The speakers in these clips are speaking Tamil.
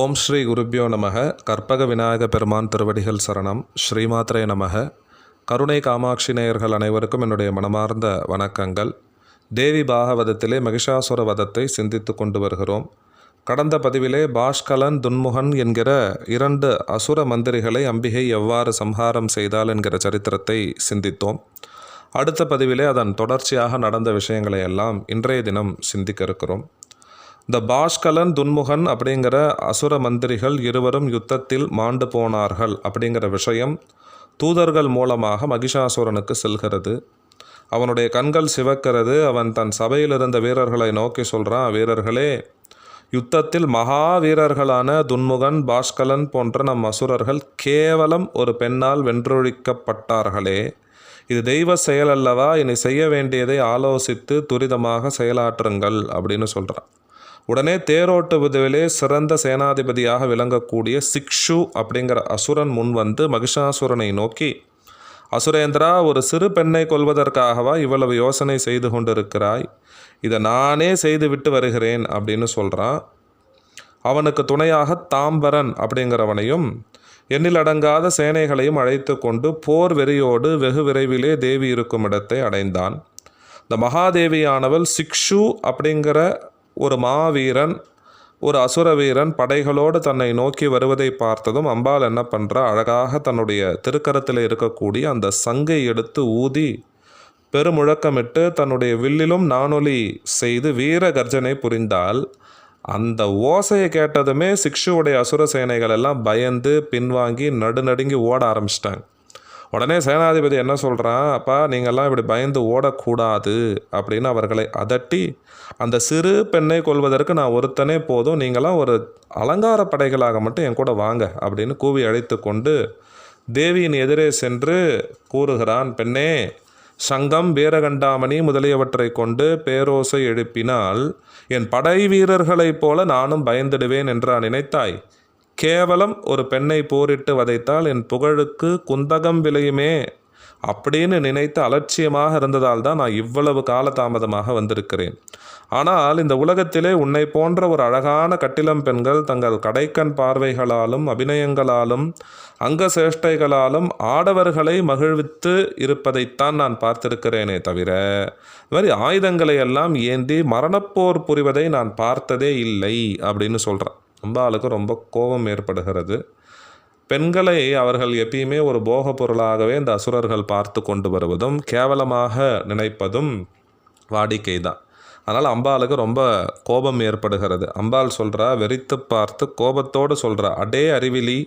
ஓம் ஸ்ரீ குருப்பியோ நமக. கற்பக விநாயக பெருமான் திருவடிகள் சரணம். ஸ்ரீமாத்ரே நமக. கருணை காமாட்சி நேயர்கள் அனைவருக்கும் என்னுடைய மனமார்ந்த வணக்கங்கள். தேவி பாகவதத்திலே மகிஷாசுர வதத்தை சிந்தித்து கொண்டு வருகிறோம். கடந்த பதிவிலே பாஷ்கலன் துன்முகன் என்கிற இரண்டு அசுர மந்திரிகளை அம்பிகை எவ்வாறு சம்ஹாரம் செய்தால் என்கிற சரித்திரத்தை சிந்தித்தோம். அடுத்த பதிவிலே அதன் தொடர்ச்சியாக நடந்த விஷயங்களை எல்லாம் இன்றைய தினம் சிந்திக்க இருக்கிறோம். இந்த பாஷ்கலன் துன்முகன் அப்படிங்கிற அசுர மந்திரிகள் இருவரும் யுத்தத்தில் மாண்டு போனார்கள் அப்படிங்கிற விஷயம் தூதர்கள் மூலமாக மகிஷாசுரனுக்கு செல்கிறது. அவனுடைய கண்கள் சிவக்கிறது. அவன் தன் சபையில் இருந்த வீரர்களை நோக்கி சொல்கிறான் வீரர்களே யுத்தத்தில் மகா வீரர்களான துன்முகன் பாஷ்கலன் போன்ற நம் அசுரர்கள் கேவலம் ஒரு பெண்ணால் வென்றொழிக்கப்பட்டார்களே. இது தெய்வ செயல் அல்லவா? இனி செய்ய வேண்டியதை ஆலோசித்து துரிதமாக செயலாற்றுங்கள் அப்படின்னு சொல்கிறான் உடனே தேரோட்டுவதிலே சிறந்த சேனாதிபதியாக விளங்கக்கூடிய சிக்ஷு அப்படிங்கிற அசுரன் முன் வந்து மகிஷாசுரனை நோக்கி அசுரேந்திரா ஒரு சிறு பெண்ணை கொல்வதற்காகவா இவ்வளவு யோசனை செய்து கொண்டிருக்கிறாய்? இதை நானே செய்து விட்டு வருகிறேன் அப்படின்னு சொல்கிறான் அவனுக்கு துணையாக தாம்பரன் அப்படிங்கிறவனையும் எண்ணிலடங்காத சேனைகளையும் அழைத்து கொண்டு போர் வெறியோடு வெகு விரைவிலே தேவி இருக்கும் இடத்தை அடைந்தான். இந்த மகாதேவியானவள் சிக்ஷு அப்படிங்கிற ஒரு மாவீரன் ஒரு அசுர வீரன் படைகளோடு தன்னை நோக்கி வருவதை பார்த்ததும் அம்பாள் என்ன பண்ணுறா அழகாக தன்னுடைய திருக்கரத்தில் இருக்கக்கூடிய அந்த சங்கை எடுத்து ஊதி பெருமுழக்கமிட்டு தன்னுடைய வில்லிலும் நானொலி செய்து வீர கர்ஜனை புரிந்தால் அந்த ஓசையை கேட்டதுமே சிக்ஷுவுடைய அசுர சேனைகள் எல்லாம் பயந்து பின்வாங்கி நடுநடுங்கி ஓட ஆரம்பிச்சிட்டாங்க. உடனே சேனாதிபதி என்ன சொல்கிறான் அப்பா நீங்கள்லாம் இப்படி பயந்து ஓடக்கூடாது அப்படின்னு அவர்களை அதட்டி அந்த சிறு பெண்ணை கொள்வதற்கு நான் ஒருத்தனே போதும். நீங்களாம் ஒரு அலங்கார படைகளாக மட்டும் என் கூட வாங்க அப்படின்னு கூவி அழைத்து கொண்டு தேவியின் எதிரே சென்று கூறுகிறான் பெண்ணே சங்கம் வீரகண்டாமணி முதலியவற்றை கொண்டு பேரோசை எழுப்பினால் என் படை வீரர்களைப் போல நானும் பயந்திடுவேன் என்றா நினைத்தாய் கேவலம் ஒரு பெண்ணை போரிட்டு வதைத்தால் என் புகழுக்கு குந்தகம் விளையுமே அப்படின்னு நினைத்து அலட்சியமாக இருந்ததால் தான் நான் இவ்வளவு காலதாமதமாக வந்திருக்கிறேன். ஆனால் இந்த உலகத்திலே உன்னை போன்ற ஒரு அழகான கட்டிலம் பெண்கள் தங்கள் கடைக்கண் பார்வைகளாலும் அபிநயங்களாலும் அங்க சேஷ்டைகளாலும் ஆடவர்களை மகிழ்வித்து இருப்பதைத்தான் நான் பார்த்திருக்கிறேனே தவிர இது மாதிரி ஆயுதங்களை எல்லாம் ஏந்தி மரணப்போர் புரிவதை நான் பார்த்ததே இல்லை அப்படின்னு சொல்கிறான் அம்பாளுக்கு ரொம்ப கோபம் ஏற்படுகிறது. பெண்களை அவர்கள் எப்பயுமே ஒரு போகப் பொருளாகவே இந்த அசுரர்கள் பார்த்து கொண்டு வருவதும் கேவலமாக நினைப்பதும் வாடிக்கை தான் அதனால் அம்பாளுக்கு ரொம்ப கோபம் ஏற்படுகிறது. அம்பாள் சொல்கிறா வெறித்து பார்த்து கோபத்தோடு சொல்கிறா அடே அறிவிலி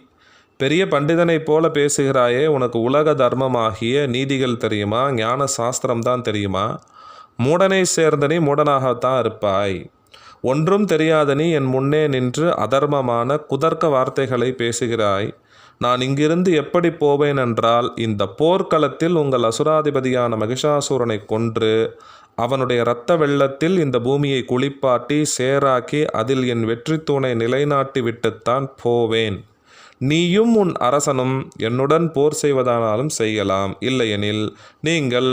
பெரிய பண்டிதனைப் போல பேசுகிறாயே உனக்கு உலக தர்மமாகிய நீதிகள் தெரியுமா? ஞான சாஸ்திரம் தான் தெரியுமா மூடனை சேர்ந்தனே மூடனாகத்தான் இருப்பாய். ஒன்றும் தெரியாத நீ என் முன்னே நின்று அதர்மமான குதர்க்க வார்த்தைகளை பேசுகிறாய். நான் இங்கிருந்து எப்படி போவேன் என்றால் இந்த போர்க்களத்தில் உங்கள் அசுராதிபதியான மகிஷாசூரனை கொன்று அவனுடைய இரத்த வெள்ளத்தில் இந்த பூமியை குளிப்பாட்டி சேராக்கி அதில் என் வெற்றி தூணை நிலைநாட்டி விட்டுத்தான் போவேன். நீயும் உன் அரசனும் என்னுடன் போர் செய்வதானாலும் செய்யலாம். இல்லையெனில் நீங்கள்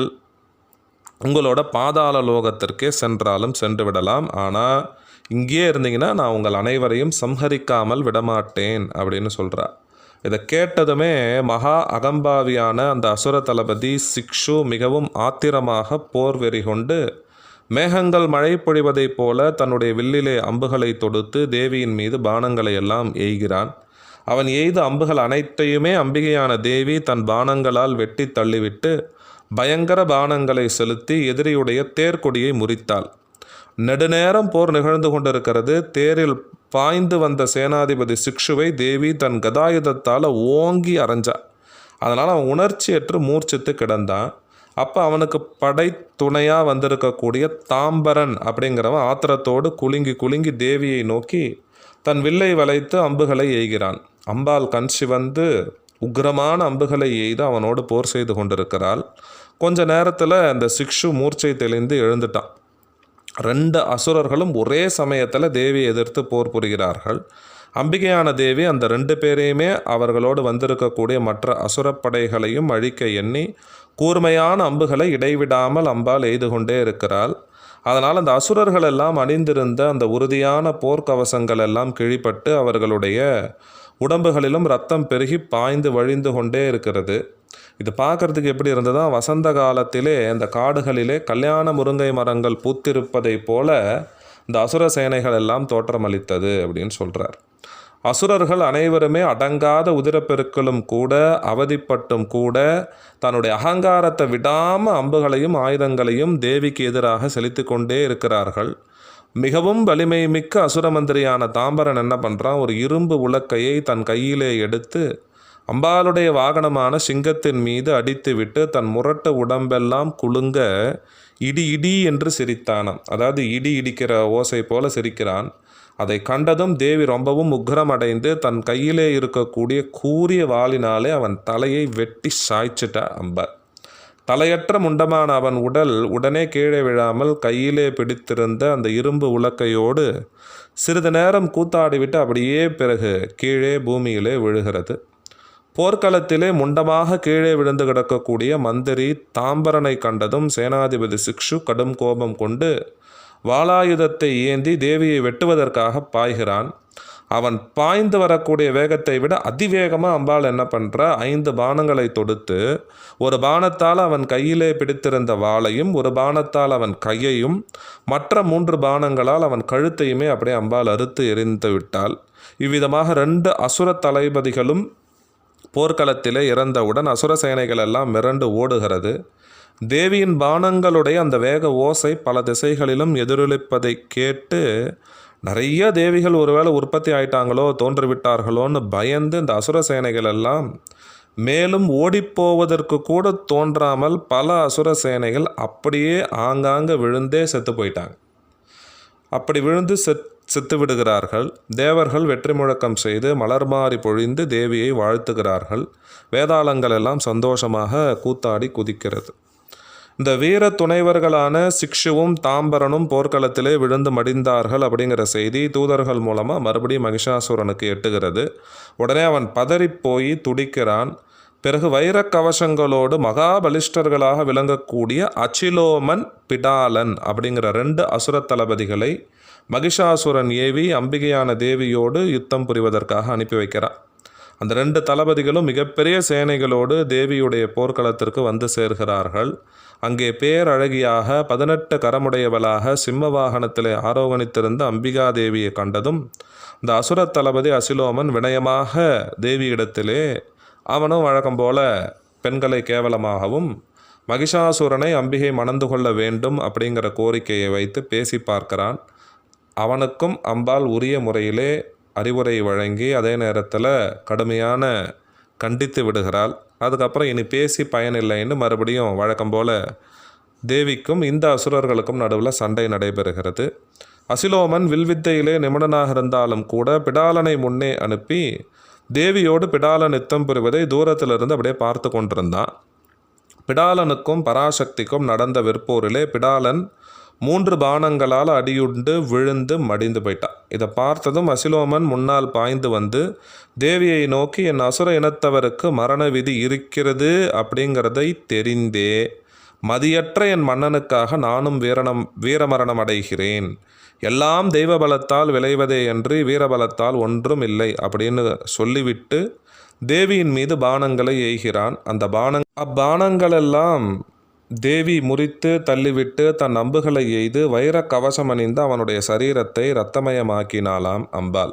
உங்களோட பாதாள லோகத்திற்கே சென்றாலும் சென்று விடலாம். ஆனால் இங்கேயே இருந்தீங்கன்னா நான் உங்கள் அனைவரையும் சம்ஹரிக்காமல் விடமாட்டேன் அப்படின்னு சொல்கிறா இதை கேட்டதுமே மகா அகம்பாவியான அந்த அசுர தளபதி சிக்ஷு மிகவும் ஆத்திரமாக போர் வெறி கொண்டு மேகங்கள் மழை பொழிவதைப் போல தன்னுடைய வில்லிலே அம்புகளை தொடுத்து தேவியின் மீது பானங்களை எல்லாம் எய்கிறான். அவன் எய்த அம்புகள் அனைத்தையுமே அம்பிகையான தேவி தன் பானங்களால் வெட்டி தள்ளிவிட்டு பயங்கர பானங்களை செலுத்தி எதிரியுடைய தேர்கொடியை முறித்தாள். நெடுநேரம் போர் நிகழ்ந்து கொண்டிருக்கிறது. தேரில் பாய்ந்து வந்த சேனாதிபதி சிக்ஷுவை தேவி தன் கதாயுதத்தால் ஓங்கி அரைஞ்சா அதனால் அவன் உணர்ச்சியற்று மூர்ச்சித்து கிடந்தான். அப்போ அவனுக்கு படை துணையாக வந்திருக்கக்கூடிய தாம்பரன் அப்படிங்கிறவன் ஆத்திரத்தோடு குலுங்கி குலுங்கி தேவியை நோக்கி தன் வில்லை வளைத்து அம்புகளை எய்கிறான். அம்பாள் கண் சிவந்து உக்ரமான அம்புகளை எய்து அவனோடு போர் செய்து கொண்டிருக்கிறாள். கொஞ்ச நேரத்தில் அந்த சிக்ஷு மூர்ச்சை தெளிந்து எழுந்துட்டான். ரெண்டு அசுரர்களும் ஒரே சமயத்தில் தேவியை எதிர்த்து போர் புரிகிறார்கள். அம்பிகையான தேவி அந்த ரெண்டு பேரையுமே அவர்களோடு வந்திருக்கக்கூடிய மற்ற அசுரப்படைகளையும் அழிக்க எண்ணி கூர்மையான அம்புகளை இடைவிடாமல் அம்பால் எய்து கொண்டே இருக்கிறாள். அதனால் அந்த அசுரர்கள் எல்லாம் அணிந்திருந்த அந்த உறுதியான போர்க்கவசங்கள் எல்லாம் கிழிப்பட்டு அவர்களுடைய உடம்புகளிலும் ரத்தம் பெருகி பாய்ந்து வழிந்து கொண்டே இருக்கிறது. இது பார்க்கறதுக்கு எப்படி இருந்ததா வசந்த காலத்திலே அந்த காடுகளிலே கல்யாண முருங்கை மரங்கள் பூத்திருப்பதைப் போல இந்த அசுர சேனைகள் எல்லாம் தோற்றமளித்தது அப்படின்னு சொல்கிறார் அசுரர்கள் அனைவருமே அடங்காத உதிரப்பெருக்களும் கூட அவதிப்பட்டும் கூட தன்னுடைய அகங்காரத்தை விடாமல் அம்புகளையும் ஆயுதங்களையும் தேவிக்கு எதிராக செலுத்தி கொண்டே இருக்கிறார்கள். மிகவும் வலிமை மிக்க அசுரமந்திரியான தாம்பரன் என்ன பண்ணுறான் ஒரு இரும்பு உலக்கையை தன் கையிலே எடுத்து அம்பாளுடைய வாகனமான சிங்கத்தின் மீது அடித்துவிட்டு தன் முரட்டு உடம்பெல்லாம் குலுங்க இடி இடி என்று சிரித்தானாம். அதாவது இடி இடிக்கிற ஓசை போல சிரிக்கிறான். அதை கண்டதும் தேவி ரொம்பவும் உக்ரம் அடைந்து தன் கையிலே இருக்கக்கூடிய கூரிய வாளினாலே அவன் தலையை வெட்டி சாய்ச்சிட்டா அம்பாள் தலையற்ற முண்டமான அவன் உடல் உடனே கீழே விழாமல் கையிலே பிடித்திருந்த அந்த இரும்பு உலக்கையோடு சிறிது நேரம் கூத்தாடிவிட்டு அப்படியே பிறகு கீழே பூமியிலே விழுகிறது. போர்க்களத்திலே முண்டமாக கீழே விழுந்து கிடக்கக்கூடிய மந்திரி தாம்பரனை கண்டதும் சேனாதிபதி சிக்ஷு கடும் கோபம் கொண்டு வாளாயுதத்தை ஏந்தி தேவியை வெட்டுவதற்காக பாய்கிறான். அவன் பாய்ந்து வரக்கூடிய வேகத்தை விட அதிவேகமாக அம்பாள் என்ன பண்ணுறா ஐந்து பானங்களை தொடுத்து ஒரு பானத்தால் அவன் கையிலே பிடித்திருந்த வாளையும் ஒரு பானத்தால் அவன் கையையும் மற்ற மூன்று பானங்களால் அவன் கழுத்தையுமே அப்படியே அம்பாள் அறுத்து எரிந்து விட்டாள். இவ்விதமாக ரெண்டு அசுர தளபதிகளும் போர்க்களத்திலே இறந்தவுடன் அசுர சேனைகள் எல்லாம் மிரண்டு ஓடுகிறது. தேவியின் பானங்களுடைய அந்த வேக ஓசை பல திசைகளிலும் எதிரொலிப்பதை கேட்டு நிறைய தேவிகள் ஒருவேளை உற்பத்தி ஆயிட்டாங்களோ தோன்றுவிட்டார்களோன்னு பயந்து இந்த அசுர சேனைகள் எல்லாம் மேலும் ஓடிப்போவதற்கு கூட தோன்றாமல் பல அசுர சேனைகள் அப்படியே ஆங்காங்க விழுந்தே செத்து போயிட்டாங்க. அப்படி விழுந்து செத் செத்து விடுகிறார்கள். தேவர்கள் வெற்றி முழக்கம் செய்து மலர்மாறி பொழிந்து தேவியை வாழ்த்துகிறார்கள். வேதாளங்கள் எல்லாம் சந்தோஷமாக கூத்தாடி குதிக்கிறது. இந்த வீர துணைவர்களான சிக்ஷுவும் தாம்பரனும் போர்க்களத்திலே விழுந்து மடிந்தார்கள் அப்படிங்கிற செய்தி தூதர்கள் மூலமாக மறுபடியும் மகிஷாசுரனுக்கு எட்டுகிறது. உடனே அவன் பதறிப்போய் துடிக்கிறான். பிறகு வைரக் கவசங்களோடு மகாபலிஷ்டர்களாக விளங்கக்கூடிய அச்சிலோமன் பிடாலன் அப்படிங்கிற ரெண்டு அசுர தளபதிகளை மகிஷாசுரன் ஏவி அம்பிகையான தேவியோடு யுத்தம் புரிவதற்காக அனுப்பி வைக்கிறான். அந்த ரெண்டு தளபதிகளும் மிகப்பெரிய சேனைகளோடு தேவியுடைய போர்க்களத்திற்கு வந்து சேர்கிறார்கள். அங்கே பேரழகியாக பதினெட்டு கரமுடையவளாக சிம்ம வாகனத்திலே ஆரோகணித்திருந்த அம்பிகா தேவியை கண்டதும் இந்த அசுர தளபதி அசிலோமன் வினயமாக தேவியிடத்திலே அவனும் வழக்கம் போல பெண்களை கேவலமாகவும் மகிஷாசுரனை அம்பிகை மணந்து கொள்ள வேண்டும் அப்படிங்கிற கோரிக்கையை வைத்து பேசி பார்க்கிறான். அவனுக்கும் அம்பாள் உரிய முறையிலே அறிவுரை வழங்கி அதே நேரத்தில் கடுமையான கண்டித்து விடுகிறாள். அதுக்கப்புறம் இனி பேசி பயனில்லைன்னு மறுபடியும் வழக்கம் போல் தேவிக்கும் இந்த அசுரர்களுக்கும் நடுவில் சண்டை நடைபெறுகிறது. அசிலோமன் வில்வித்தையிலே நிபுணனாக இருந்தாலும் கூட பிடாலனை முன்னே அனுப்பி தேவியோடு பிடாலன் யுத்தம் புரிவதை தூரத்திலிருந்து அப்படியே பார்த்து கொண்டிருந்தான். பிடாலனுக்கும் பராசக்திக்கும் நடந்த விற்போரிலே பிடாலன் மூன்று பானங்களால் அடியுண்டு விழுந்து மடிந்து போயிட்டான். இதை பார்த்ததும் அசிலோமன் முன்னால் பாய்ந்து வந்து தேவியை நோக்கி என் அசுர இனத்தவருக்கு மரண விதி இருக்கிறது அப்படிங்கிறதை தெரிந்தே மதியற்ற என் மன்னனுக்காக நானும் வீரணம் வீரமரணம் அடைகிறேன். எல்லாம் தெய்வ பலத்தால் விளைவதே அன்றி வீரபலத்தால் ஒன்றும் இல்லை அப்படின்னு சொல்லிவிட்டு தேவியின் மீது பானங்களை எய்கிறான் அந்த பானங் அப்பானங்களெல்லாம் தேவி முறித்து தள்ளிவிட்டு தன் அம்புகளை எய்து வைரக் கவசம் அணிந்து அவனுடைய சரீரத்தை இரத்தமயமாக்கினாளாம் அம்பாள்.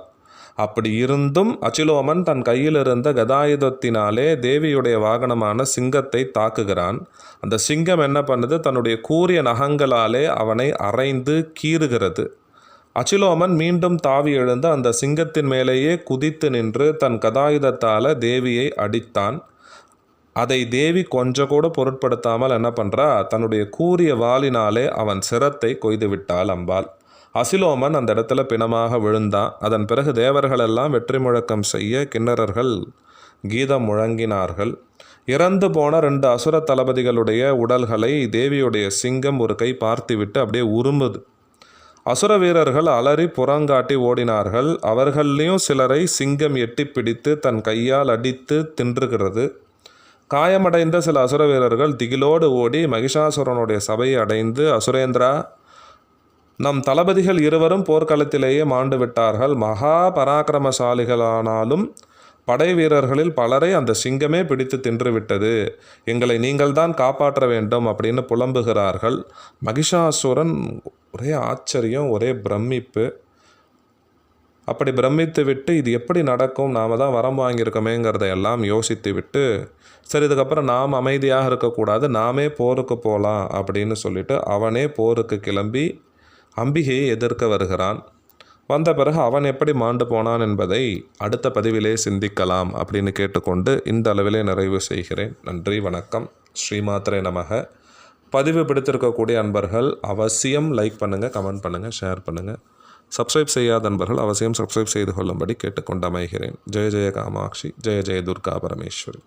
அப்படி இருந்தும் அச்சிலோமன் தன் கையில் இருந்த கதாயுதத்தினாலே தேவியுடைய வாகனமான சிங்கத்தை தாக்குகிறான். அந்த சிங்கம் என்ன பண்ணுது? தன்னுடைய கூரிய நகங்களாலே அவனை அரைந்து கீறுகிறது. அச்சிலோமன் மீண்டும் தாவி எழுந்து அந்த சிங்கத்தின் மேலேயே குதித்து நின்று தன் கதாயுதத்தால் தேவியை அடித்தான். அதை தேவி கொஞ்சம் கூட பொருட்படுத்தாமல் என்ன பண்ணுறா தன்னுடைய கூரிய வாளினாலே அவன் சிரத்தை கொய்து விட்டாள் அம்பாள். அசிலோமன் அந்த இடத்துல பிணமாக விழுந்தான். அதன் பிறகு தேவர்களெல்லாம் வெற்றி முழக்கம் செய்ய கிண்ணறர்கள் கீதம் முழங்கினார்கள். இறந்து போன ரெண்டு அசுர தளபதிகளுடைய உடல்களை தேவியுடைய சிங்கம் ஒரு கை பார்த்துவிட்டு அப்படியே உருமுது அசுர வீரர்கள் அலறி புறங்காட்டி ஓடினார்கள். அவர்கள்லேயும் சிலரை சிங்கம் எட்டி பிடித்து தன் கையால் அடித்து தின்றுகிறது. காயமடைந்த சில அசுர வீரர்கள் திகிலோடு ஓடி மகிஷாசுரனுடைய சபையை அடைந்து அசுரேந்திரா நம் தளபதிகள் இருவரும் போர்க்களத்திலேயே மாண்டு விட்டார்கள். மகா பராக்கிரமசாலிகளானாலும் படை வீரர்களில் பலரை அந்த சிங்கமே பிடித்து தின்றுவிட்டது எங்களை நீங்கள்தான் காப்பாற்ற வேண்டும் அப்படின்னு புலம்புகிறார்கள். மகிஷாசுரன் ஒரே ஆச்சரியம் ஒரே பிரமிப்பு. அப்படி பிரமித்து விட்டு இது எப்படி நடக்கும்? நாம் தான் வரம் வாங்கியிருக்கோமேங்கிறத எல்லாம் யோசித்து விட்டு சரி இதுக்கப்புறம் நாம் அமைதியாக இருக்கக்கூடாது நாமே போருக்கு போகலாம் அப்படின்னு சொல்லிட்டு அவனே போருக்கு கிளம்பி அம்பிகையை எதிர்க்க வருகிறான். வந்த பிறகு அவன் எப்படி மாண்டு போனான் என்பதை அடுத்த பதிவிலே சிந்திக்கலாம் அப்படின்னு கேட்டுக்கொண்டு இந்த அளவிலே நிறைவு செய்கிறேன். நன்றி வணக்கம். ஸ்ரீமாத்திரை நமக. பதிவு பிடித்திருக்கக்கூடிய அன்பர்கள் அவசியம் லைக் பண்ணுங்கள் கமெண்ட் பண்ணுங்கள் ஷேர் பண்ணுங்கள் சப்ஸ்கிரைப் செய்யாத நண்பர்கள் அவசியம் சப்ஸ்கிரைப் செய்து கொள்ளும்படி கேட்டுக்கொண்டு அமைகிறேன். ஜெய ஜெய காமாட்சி ஜெய ஜெய துர்கா பரமேஸ்வரி.